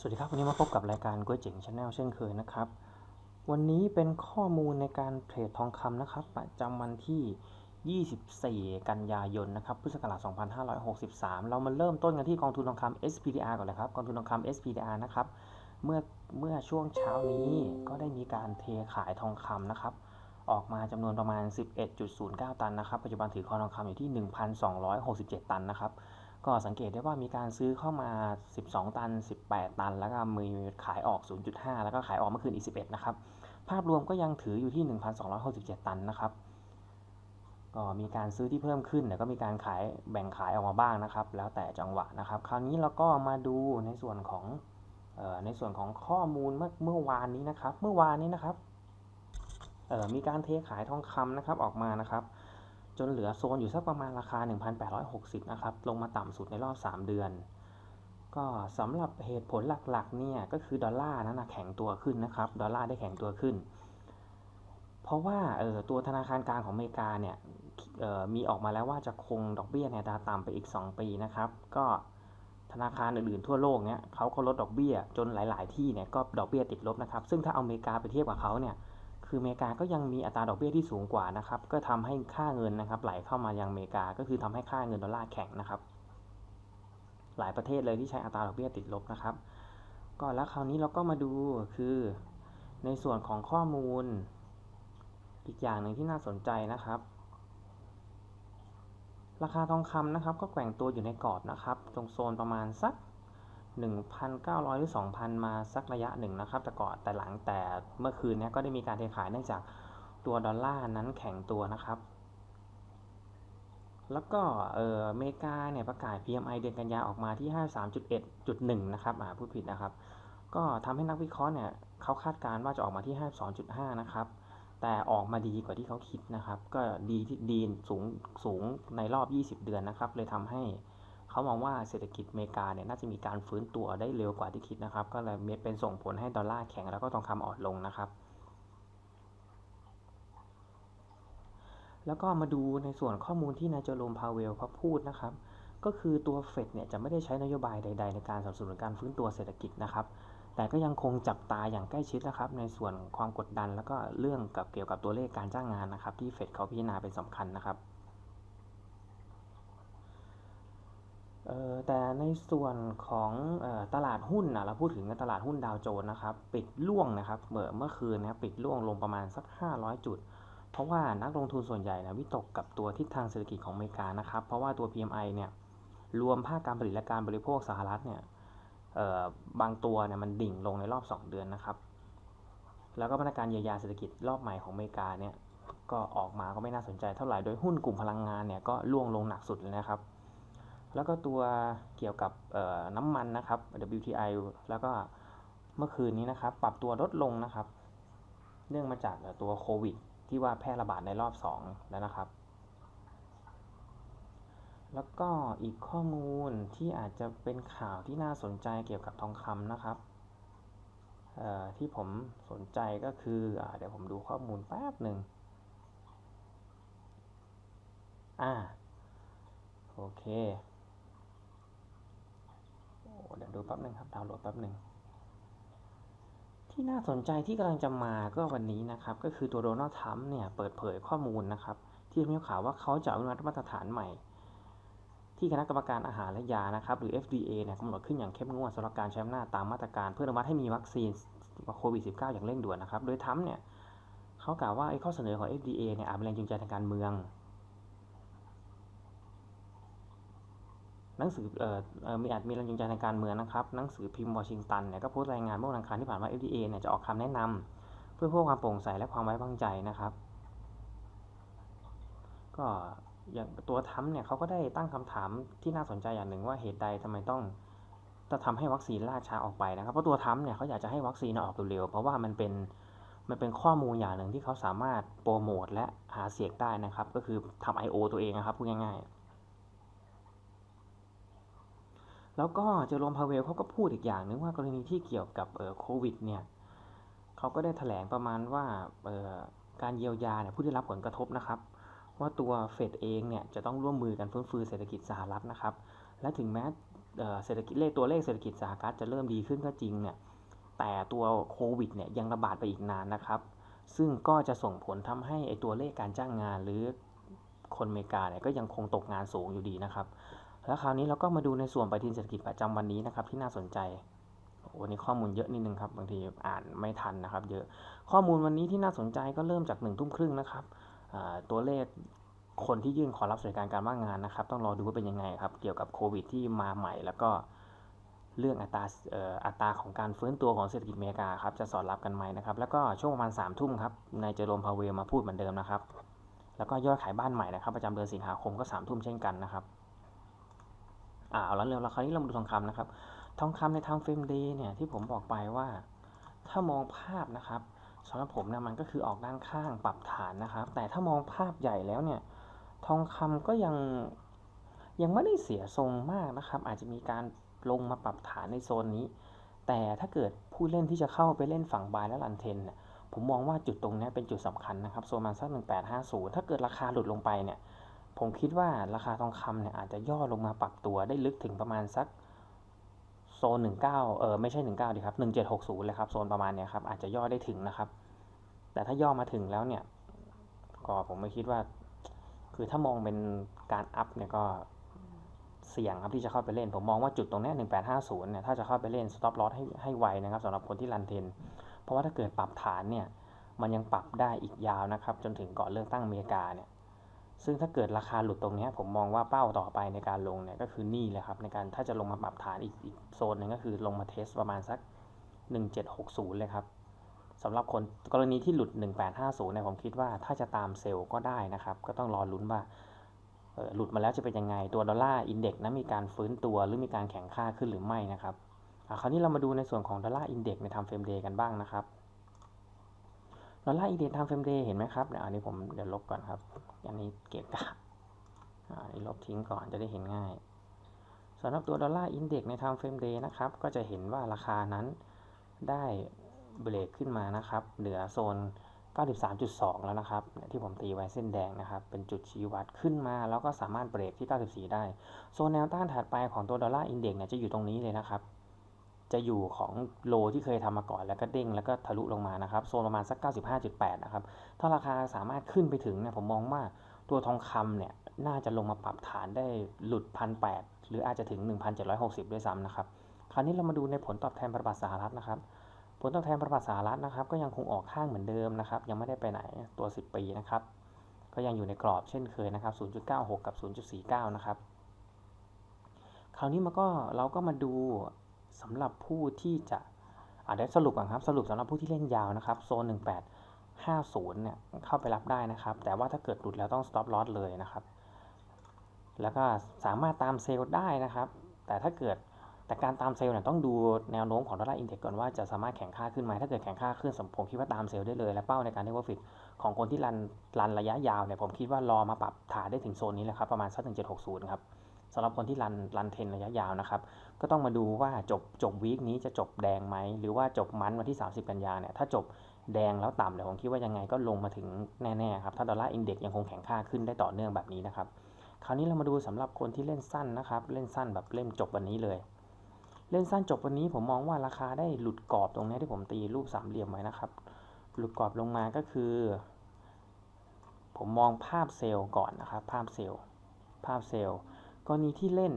สวัสดีครับวันนี้มาพบกับรายการก๋วยเจ๋งชาแนลเช่นเคยนะครับ วันนี้เป็นข้อมูลในการเทรดทองคำนะครับ ประจำวันที่ 24 กันยายนนะครับพุทธศักราช2563 เรามาเริ่มต้นกันที่กองทุนทองคำ SPDR ก่อนเลยครับกองทุนทองคำ SPDR นะครับเมื่อเมื่อช่วงเช้านี้ก็ได้มีการเทขายทองคำนะครับ ออกมาจำนวนประมาณ 11.09 ตันนะครับ ปัจจุบันถือครองทองคำอยู่ที่ 1,267 ตันนะครับ ก็สังเกตได้ว่ามีการซื้อเข้ามา 12 ตัน 18 ตัน แล้วก็มีขายออก 0.5 แล้วก็ขายออกเมื่อคืนอีก 11 นะครับ ภาพรวมก็ยังถืออยู่ที่ 1,267 ตันนะครับ ก็มีการซื้อที่เพิ่มขึ้นแต่ก็มีการขายแบ่งขายออกมาบ้างนะครับ แล้วแต่จังหวะนะครับ คราวนี้เราก็มาดูในส่วนของออในส่วนของข้อมูลเมื่อเมื่อวานนี้นะครับ เมื่อวานนี้นะครับมีการเทขายทองคำนะครับออกมานะครับ จนเหลือโซนอยู่สักประมาณราคา 1,860 นะครับ ลงมาต่ำสุดในรอบ 3 เดือน ก็สำหรับเหตุผลหลักๆ เนี่ยก็คือดอลลาร์นั้นนะแข็งตัวขึ้นนะครับ ดอลลาร์ได้แข็งตัวขึ้น เพราะว่าเออตัวธนาคารกลางของอเมริกาเนี่ยออมีออกมาแล้วว่าจะคงดอกเบี้ยในตาต่ำไปอีก 2 ปีนะครับ ก็ธนาคารอื่นๆทั่วโลกเนี่ยเขาก็ลดดอกเบี้ยจนหลาย ๆ ที่เนี่ยก็ดอกเบี้ยติดลบนะครับ ซึ่งถ้าเอาอเมริกาไปเทียบกับเขาเนี่ย คืออเมริกาก็ยังมีอัตราดอกเบี้ยที่สูงกว่านะครับก็ทำให้ค่าเงินนะครับ ไหลเข้ามายังอเมริกาก็คือทำให้ค่าเงินดอลลาร์แข็งนะครับ หลายประเทศเลยที่ใช้อัตราดอกเบี้ยติดลบนะครับ ก็แล้วคราวนี้เราก็มาดูคือ ในส่วนของข้อมูล อีกอย่างหนึ่งที่น่าสนใจนะครับ ราคาทองคำนะครับ ก็แกว่งตัวอยู่ในกรอบนะครับ ตรงโซนประมาณสัก 1,900 หรือ 2,000 มาสักระยะหนึ่งนะครับ แต่ก่อนแต่หลังแต่เมื่อคืนนี้ก็ได้มีการเทขายเนื่องจากตัวดอลลาร์นั้นแข็งตัวนะครับ แล้วก็เอออเมริกาเนี่ยประกาศ PMI เดือนกันยาออกมาที่ 53.1.1 นะครับอ่าพูดผิดนะครับ ก็ทำให้นักวิเคราะห์เนี่ยเขาคาดการณ์ว่าจะออกมาที่ 52.5 นะครับแต่ออกมาดีกว่าที่เขาคิดนะครับ ก็ดีที่ดีสูงสูงในรอบ 20 เดือนนะครับ เลยทำให้ เขามองว่าเศรษฐกิจอเมริกาเนี่ยน่าจะมีการฟื้นตัวได้เร็วกว่าที่คิดนะครับ ก็เลยเป็นส่งผลให้ดอลลาร์แข็งแล้วก็ทองคำอ่อนลงนะครับ แล้วก็มาดูในส่วนข้อมูลที่นายเจอโรมพาเวลเขาพูดนะครับ ก็คือตัวเฟดเนี่ยจะไม่ได้ใช้นโยบายใด ๆ ในการสนับสนุนการฟื้นตัวเศรษฐกิจนะครับ แต่ก็ยังคงจับตาอย่างใกล้ชิดนะครับ ในส่วนความกดดัน แล้วก็เรื่องกับเกี่ยวกับตัวเลขการจ้างงานนะครับ ที่เฟดเขาพิจารณาเป็นสำคัญนะครับ เอ่อ แต่ในส่วนของออตลาดหุ้นนะเราพูดถึงตลาดหุ้นดาวโจนส์นะครับ ปิดล่วงนะครับเมื่อเมื่อคืนนะปิดล่วงลงประมาณสัก 500 จุด เพราะว่านักลงทุนส่วนใหญ่นะวิตกกับตัวทิศทางเศรษฐกิจของอเมริกานะครับ เพราะว่าตัว PMI เนี่ยรวมภาคการผลิตและการบริโภคสหรัฐเนี่ยบางตัวเนี่ยมันดิ่งลงในรอบ 2 เดือนนะครับ แล้วก็มาตรการเยียวยาเศรษฐกิจรอบใหม่ของอเมริกาเนี่ยก็ออกมาก็ไม่น่าสนใจเท่าไหร่โดยหุ้นกลุ่มพลังงานเนี่ยก็ล่วงลงหนักสุดเลยนะครับ แล้วก็ตัวเกี่ยวกับน้ำมันนะครับ WTI แล้วก็เมื่อคืนนี้นะครับ ปรับตัวลดลงนะครับ เนื่องมาจากตัวโควิด ที่ว่าแพร่ระบาดในรอบ 2 แล้วนะครับ แล้วก็อีกข้อมูลที่อาจจะเป็นข่าวที่น่าสนใจเกี่ยวกับทองคำนะครับที่ผมสนใจก็คืออเดี๋ยวผมดูข้อมูลแป๊บหนึ่งอ่าโอเค เดี๋ยวดูแป๊บหนึ่งครับดาวน์โหลดแป๊บหนึ่งที่น่าสนใจที่กำลังจะมาก็วันนี้นะครับ ก็คือตัวโดนัลด์ทรัมป์เนี่ยเปิดเผยข้อมูลนะครับ ที่มีข่าวว่าเขาจะอนุมัติมาตรฐานใหม่ ที่คณะกรรมการอาหารและยานะครับ หรือ FDA เนี่ยกำหนดขึ้นอย่างเข้มงวดสำหรับการใช้อำนาจตามมาตรการ เพื่ออนุมัติให้มีวัคซีนโควิด -19 อย่างเร่งด่วนนะครับ โดยทรัมป์เนี่ยเขากล่าวว่าไอ้ข้อเสนอของ FDA เนี่ยอาจเป็นแรงจูงใจทางการเมือง หนังสือเอ่อมีอาจมีแรงจูงใจทางการเมืองนะครับ หนังสือพิมพ์วอชิงตันเนี่ยก็โพสต์รายงานเมื่อวันอังคารที่ผ่านมา FDA เนี่ยจะออกคำแนะนำเพื่อเพิ่มความโปร่งใสและความไว้วางใจนะครับ ก็อย่างตัวทัมเนี่ยเขาก็ได้ตั้งคำถามที่น่าสนใจอย่างหนึ่งว่าเหตุใดทำไมต้องจะทำให้วัคซีนล่าช้าออกไปนะครับ เพราะตัวทัมเนี่ยเขาอยากจะให้วัคซีนออกเร็วๆเพราะว่ามันเป็นมันเป็นข้อมูลอย่างหนึ่งที่เขาสามารถโปรโมทและหาเสียงได้นะครับ ก็คือทำ I.O. ตัวเองนะครับพูดง่ายๆ แล้วก็เจอโรมพาเวลเขาก็พูดอีกอย่างนึงว่ากรณีที่เกี่ยวกับเออโควิดเนี่ยเขาก็ได้แถลงประมาณว่าเออการเยียวยาเนี่ยผู้ได้รับผลกระทบนะครับ ว่าตัวเฟดเองเนี่ยจะต้องร่วมมือกันฟื้นฟูเศรษฐกิจสหรัฐนะครับ และถึงแม้เออเศรษฐกิจเลขตัวเลขเศรษฐกิจสหรัฐจะเริ่มดีขึ้นก็จริงเนี่ยแต่ตัวโควิดเนี่ยยังระบาดไปอีกนานนะครับ ซึ่งก็จะส่งผลทำให้ไอตัวเลขการจ้างงานหรือคนอเมริกาเนี่ยก็ยังคงตกงานสูงอยู่ดีนะครับ แล้วคราวนี้เราก็มาดูในส่วนปฏิทินเศรษฐกิจประจำวันนี้นะครับที่น่าสนใจวันนี้ข้อมูลเยอะนิดนึงครับบางทีอ่านไม่ทันนะครับ เยอะข้อมูลวันนี้ที่น่าสนใจก็เริ่มจากหนึ่งทุ่มครึ่งนะครับตัวเลขคนที่ยื่นขอรับสวัสดิการการว่างงานนะครับ ต้องรอดูว่าเป็นยังไงครับ เกี่ยวกับโควิดที่มาใหม่ แล้วก็เรื่องอัตราอัตราของการฟื้นตัวของเศรษฐกิจอเมริกาครับจะสอดรับกันไหมนะครับ แล้วก็ช่วงประมาณ3ามทุ่มครับนายเจอโรมพาเวลมาพูดเหมือนเดิมนะครับ แล้วก็ยอดขายบ้านใหม่นะครับ ประจำเดือนสิงหาคมก็3ามทุ่มเช่นกันนะครับ อ่าเอาแล้วเร็วแล้วคราวนี้เรามาดูทองคำนะครับ ทองคำในทางเฟรมดย์เนี่ยที่ผมบอกไปว่า ถ้ามองภาพนะครับสำหรับผมเนี่ยมันก็คือออกด้านข้างปรับฐานนะครับ แต่ถ้ามองภาพใหญ่แล้วเนี่ย ทองคำก็ยังยังไม่ได้เสียทรงมากนะครับ อาจจะมีการลงมาปรับฐานในโซนนี้ แต่ถ้าเกิดผู้เล่นที่จะเข้าไปเล่นฝั่งบายและลันเทนเนี่ยผมมองว่าจุดตรงนี้เป็นจุดสำคัญนะครับโซนมาสัก1850ถ้าเกิดราคาหลุดลงไปเนี่ย ผมคิดว่าราคาทองคำเนี่ยอาจจะย่อลงมาปรับตัวได้ลึกถึงประมาณสักโซน 19 เออไม่ใช่ 19ดีครับ 1760 เลยครับโซนประมาณเนี้ยครับอาจจะย่อได้ถึงนะครับ แต่ถ้าย่อมาถึงแล้วเนี่ย ก็ผมไม่คิดว่า คือถ้ามองเป็นการอัพเนี่ยก็เสี่ยงครับที่จะเข้าไปเล่น ผมมองว่าจุดตรงนี้ 1850 เนี่ยถ้าจะเข้าไปเล่น stop loss ให้ให้ไวนะครับสำหรับคนที่รันเทน เพราะว่าถ้าเกิดปรับฐานเนี่ยมันยังปรับได้อีกยาวนะครับ จนถึงก่อนเลือกตั้งอเมริกาเนี่ย ซึ่งถ้าเกิดราคาหลุดตรงนี้ผมมองว่าเป้าต่อไปในการลงเนี่ยก็คือนี่เลยครับ ในการถ้าจะลงมาปรับฐานอีกอีกโซนหนึ่งก็คือลงมาเทสประมาณสัก 1760 เลยครับสำหรับคนกรณีที่หลุด 1850เนี่ยผมคิดว่าถ้าจะตามเซลล์ก็ได้นะครับ ก็ต้องรอลุ้นว่าหลุดมาแล้วจะเป็นยังไงตัวดอลลาร์อินเด็กซ์นะมีการฟื้นตัวหรือมีการแข่งค่าขึ้นหรือไม่นะครับคราวนี้เรามาดูในส่วนของดอลลาร์อินเด็กซ์ในทำเฟรมเดย์กันบ้างนะครับ ดอลลาร์อินเด็กซ์ทำเฟรมเดย์เห็นไหมครับเดี๋ยวอันนี้ผมเดี๋ยวลบก่อนครับอันนี้เกะกะอันนี้ลบทิ้งก่อนจะได้เห็นง่ายสำหรับตัวดอลลาร์อินเด็กซ์ในทำเฟรมเดย์นะครับ ก็จะเห็นว่าราคานั้นได้เบรกขึ้นมานะครับ เหนือโซน 93.2 แล้วนะครับ ที่ผมตีไว้เส้นแดงนะครับ เป็นจุดชี้วัดขึ้นมา แล้วก็สามารถเบรกที่ 94 ได้ โซนแนวต้านถัดไปของตัวดอลลาร์อินเด็กซ์เนี่ยจะอยู่ตรงนี้เลยนะครับ จะอยู่ของโลที่เคยทำมาก่อนแล้วก็เด้งแล้วก็ทะลุลงมานะครับโซนประมาณสัก 95.8 นะครับ ถ้าราคาสามารถขึ้นไปถึงเนี่ยผมมองว่าตัวทองคำเนี่ยน่าจะลงมาปรับฐานได้หลุดพันแหรืออาจจะถึง 1,760 ด้วยซ้ำนะครับ คราวนี้เรามาดูในผลตอบแทนพันธบัตรสหรัฐนะครับ ผลตอบแทนประวัติสหรัฐนะครับ ก็ยังคงออกข้างเหมือนเดิมนะครับ ยังไม่ได้ไปไหนตัว 10 ปีนะครับ ก็ยังอยู่ในกรอบเช่นเคยนะครับ 0.96 กับ 0.49 นะครับ คราวนี้มันก็เราก็มาดู สำหรับผู้ที่จะอาได้สรุปก่อนครับสรุปสำหรับผู้ที่เล่นยาวนะครับโซน 1850 เนี่ยเข้าไปรับได้นะครับ แต่ว่าถ้าเกิดหลุดแล้วต้อง stop loss เลยนะครับ แล้วก็สามารถตามเซลล์ได้นะครับ แต่ถ้าเกิดแต่การตามเซลล์เนี่ยต้องดูแนวโน้มของดอลลาร์อินเด็กซ์ก่อนว่าจะสามารถแข่งค่าขึ้นไหมถ้าเกิดแข่งค่าขึ้นสมผมคิดว่าตามเซลล์ได้เลย และเป้าในการเที่ว่าฟิตของคนที่รันรันระยะยาวเนี่ยผมคิดว่ารอมาปรับฐานได้ถึงโซนนี้แหละครับประมาณสักถึง760 ครับ สำหรับคนที่รันรันเทนระยะยาวนะครับ ก็ต้องมาดูว่าจบจบวีคนี้จะจบแดงไหม หรือว่าจบมันวันที่ 30 กันยาเนี่ย ถ้าจบแดงแล้วต่ำเดี๋ยวผมคิดว่ายังไงก็ลงมาถึงแน่ๆครับ ถ้าดอลลาร์อินเด็กซ์ยังคงแข่งค่าขึ้นได้ต่อเนื่องแบบนี้นะครับ คราวนี้เรามาดูสำหรับคนที่เล่นสั้นนะครับ เล่นสั้นแบบเล่นจบวันนี้เลย เล่นสั้นจบวันนี้ผมมองว่าราคาได้หลุดกรอบตรงนี้ที่ผมตีรูปสามเหลี่ยมไว้นะครับ หลุดกรอบลงมาก็คือ ผมมองภาพเซลล์ก่อนนะครับ ภาพเซลล์ ภาพเซลล์ กรณีที่เล่น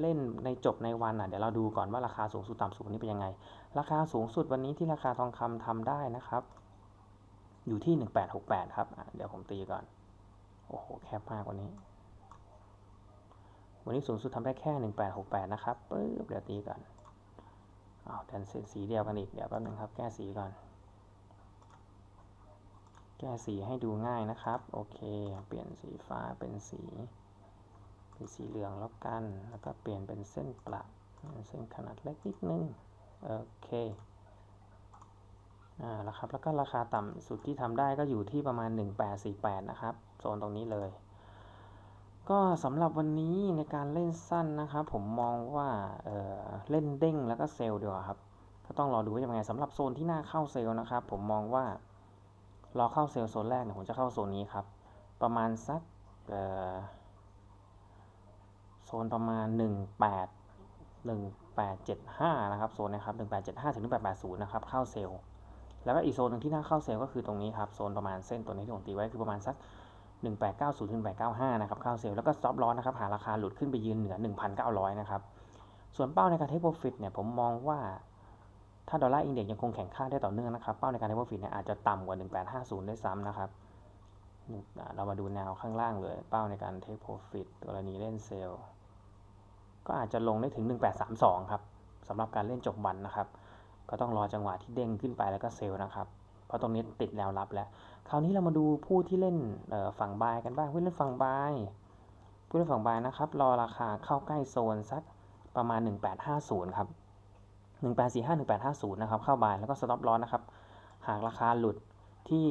เล่นในจบในวันอะเดี๋ยวเราดูก่อนว่าราคาสูงสุดต่ำสุดวันนี้เป็นยังไง ราคาสูงสุดวันนี้ที่ราคาทองคำทำได้นะครับ อยู่ที่ 1868 ครับเดี๋ยวผมตีก่อน โอ้โหแคบมากกว่านี้ วันนี้สูงสุดทำได้แค่ 1868 นะครับปึ๊บเดี๋ยวตีก่อนอ้าวแทนเส้นสีเดียวกันอีกเดี๋ยวแป๊บนึงครับ แก้สีก่อน แก้สีให้ดูง่ายนะครับ โอเค เปลี่ยนสีฟ้าเป็นสี เป็นสีเหลืองแล้วกัน แล้วก็เปลี่ยนเป็นเส้นประเส้นขนาดเล็กนิดนึง โอเคอ่าแล้วครับ แล้วก็ราคาต่ำสุดที่ทำได้ก็อยู่ที่ประมาณ 1848 นะครับ โซนตรงนี้เลย ก็สำหรับวันนี้ในการเล่นสั้นนะครับ ผมมองว่าเเล่นเด้งแล้วก็เซลล์ดีกว่าครับ ก็ต้องรอดูว่าจะเป็นไงสำหรับโซนที่น่าเข้าเซลล์นะครับ ผมมองว่ารอเข้าเซลล์โซนแรกเนี่ยผมจะเข้าโซนนี้ครับ ประมาณสัก โซนประมาณ 18 1875 นะครับโซนนะครับ 1875 ถึง 1880 นะครับ เข้าเซลล์ แล้วก็อีกโซนหนึ่งที่น่าเข้าเซลล์ก็คือตรงนี้ครับ โซนประมาณเส้นตัวนี้ที่ผมตีไว้คือประมาณสัก 1890 ถึง 1895 นะครับ เข้าเซลล์ แล้วก็ stop loss นะครับ หาราคาหลุดขึ้นไปยืนเหนือ 1,900 นะครับ ส่วนเป้าในการ take profit เนี่ย ผมมองว่า ถ้าดอลลาร์อินเด็กซ์ยังคงแข็งค่าได้ต่อเนื่องนะครับ เป้าในการ take profit เนี่ยอาจจะต่ำกว่า 1850ด้วยซ้ำนะครับเรามาดูแนวข้างล่างเลย เป้าในการ take profit กรณีเล่นเซลล์ ก็อาจจะลงได้ถึง 1832 ครับสำหรับการเล่นจบวันนะครับ ก็ต้องรอจังหวะที่เด้งขึ้นไปแล้วก็เซลนะครับ เพราะตรงนี้ติดแนวรับแล้ว คราวนี้เรามาดูผู้ที่เล่นฝั่งบายกันบ้างผู้เล่นฝั่งบายผู้เล่นฝั่งบายนะครับ รอราคาเข้าใกล้โซนสักประมาณ 1850 ครับ 1845 1850 นะครับ เข้าบายแล้วก็สต็อปลอสนะครับ หากราคาหลุดที่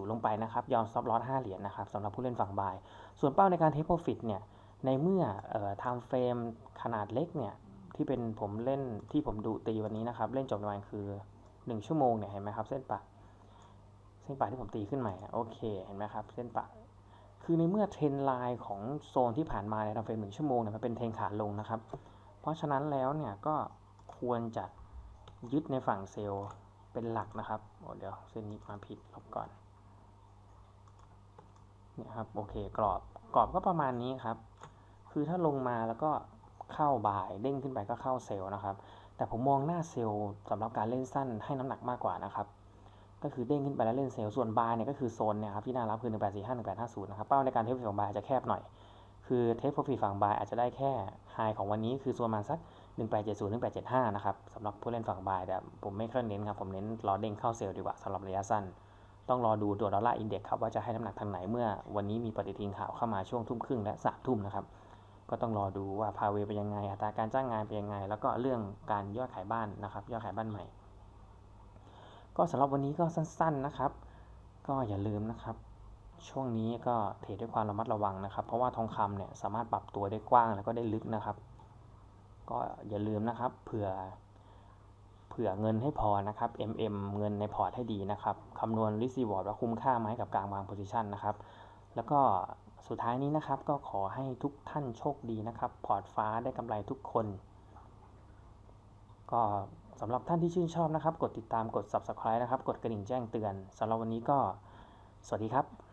1840 ลงไปนะครับ ยอมสต็อปลอส5เหรียญนะครับสำหรับผู้เล่นฝั่งบาย ส่วนเป้าในการเทคโปรฟิตเนี่ย ในเมื่อเอ่อ time frame ขนาดเล็กเนี่ยที่เป็นผมเล่นที่ผมดูตีวันนี้นะครับ เล่นจบในวันคือ 1 ชั่วโมงเนี่ยเห็นไหมครับ เส้นปะเส้นปะที่ผมตีขึ้นใหม่โอเคเห็นไหมครับ เส้นปะคือในเมื่อเทรนไลน์ของโซนที่ผ่านมาใน time frame 1ชั่วโมงเนี่ยมันเป็นเทรนขาลงนะครับ เพราะฉะนั้นแล้วเนี่ยก็ควรจะยึดในฝั่งเซลล์เป็นหลักนะครับโอ้เดี๋ยวเส้นนี้มาผิดลบก่อนเนี่ยครับโอเคกรอบกรอบก็ประมาณนี้ครับ คือถ้าลงมาแล้วก็เข้าบ่ายเด้งขึ้นไปก็เข้าเซลล์นะครับ แต่ผมมองหน้าเซลล์สำหรับการเล่นสั้นให้น้ำหนักมากกว่านะครับก็คือเด้งขึ้นไปแล้วเล่นเซลล์ส่วนบายเนี่ยก็คือโซนเนี่ยครับที่น่ารับคือ 1845 1850 นะครับ เป้าในการเทคของบายจะแคบหน่อย คือเทคโปรฟิตฝั่งบายอาจจะได้แค่ไฮของวันนี้คือประมาสัก 1870 1875 นะครับสำหรับผู้เล่นฝั่งบายแต่ผมไม่ค่อยเน้นครับผมเน้นรอเด้งเข้าเซลล์ดีกว่าสำหรับระยะสั้น ต้องรอดูตัวดอลลาร์อินเด็กซ์ครับว่าจะให้น้ำหนักทางไหนเมื่อวันนี้มีปฏิทินข่าวเข้ามาช่วงทุ่มครึ่งและสามทุ่มนะครับ ก็ต้องรอดูว่าพาเวเป็นยังไง อัตราการจ้างงานเป็นยังไง แล้วก็เรื่องการยอดขายบ้านนะครับ ยอดขายบ้านใหม่ ก็สำหรับวันนี้ก็สั้น ๆนะครับ ก็อย่าลืมนะครับ ช่วงนี้ก็เทรดด้วยความระมัดระวังนะครับ เพราะว่าทองคำเนี่ยสามารถปรับตัวได้กว้างแล้วก็ได้ลึกนะครับ ก็อย่าลืมนะครับ เผื่อเผื่อเงินให้พอนะครับ MM เงินในพอร์ตให้ดีนะครับคำนวณ risk reward ว่าคุ้มค่าไหมกับการวาง position นะครับ แล้วก็ สุดท้ายนี้นะครับก็ขอให้ทุกท่านโชคดีนะครับ พอร์ตฟ้าได้กำไรทุกคน ก็สำหรับท่านที่ชื่นชอบนะครับ กดติดตามกด subscribe นะครับ กดกระดิ่งแจ้งเตือนสำหรับวันนี้ก็ สวัสดีครับ